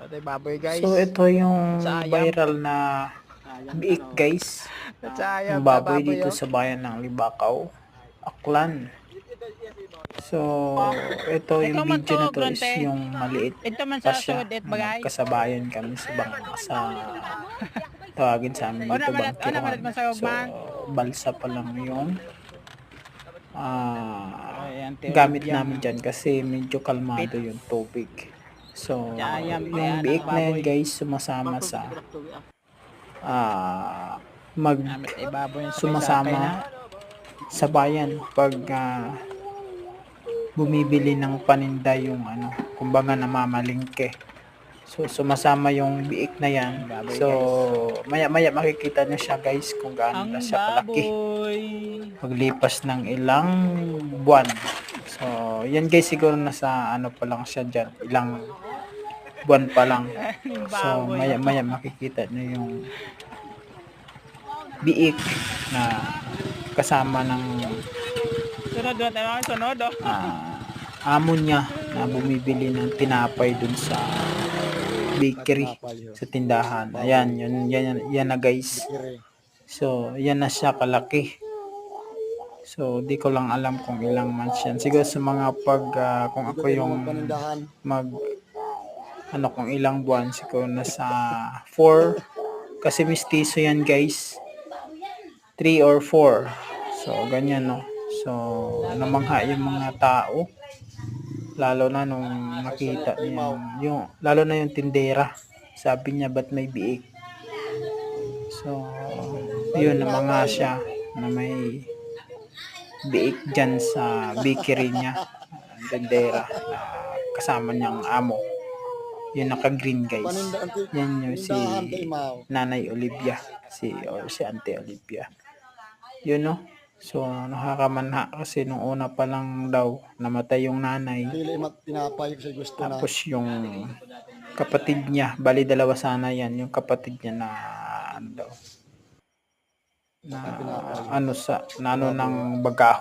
Ito yung baboy guys. So ito yung Sayang. viral na biik guys. Sayang, Yung baboy dito oh. sa bayan ng Libakaw, Aklan. So ito yung man video to, na to is Bronte. yung maliit Ito man sa siya. sudet bagay. Kasabayan kami sa bang sa tawagin sa amin Ano dito naman at- ano naman at bangkiron. masayog So man? balsa pa lang yung ah Ayan, gamit namin dyan kasi medyo kalmado yung tubig. So, yung ang na yan guys, sumasama sa ah mag sumasama sa bayan pag ah, bumibili ng paninda yung ano, kumbaga namamalingke. So, sumasama yung biik na yan. Baboy, So, maya-maya makikita nyo siya guys kung gaano na siya kalaki. paglipas ng ilang buwan. So, yan guys siguro nasa ano pa lang siya dyan, ilang buwan pa lang. Ang So, maya maya makikita nyo yung biik na kasama ng Sunod doon tayo. Sunod oh. ah, amo niya na bumibili ng tinapay dun sa bakery sa tindahan. Ayan, yun, yan, yan, na guys. So, yan na siya kalaki. So, di ko lang alam kung ilang months yan. Siguro sa mga pag, ah, kung ako yung mag, ano, kung ilang buwan, siguro nasa 4. Kasi mistiso yan guys. 3 or 4. So, ganyan no. So, namangha yung mga tao. Lalo na nung nakita niya, yung, lalo na yung tindera. Sabi niya, ba't may biik? So, yun, namangha siya na may biik dyan sa bakery niya. Tindera. kasama niyang amo. Yung naka-green guys. Yan yung si Nanay Olivia. Si, or si Auntie Olivia. Yun no. So, nakakamanha kasi nung una pa lang daw, namatay yung nanay. Tapos yung kapatid niya, bali dalawa sana yan, yung kapatid niya na ano daw, na ano sa, na ano ng bagaho.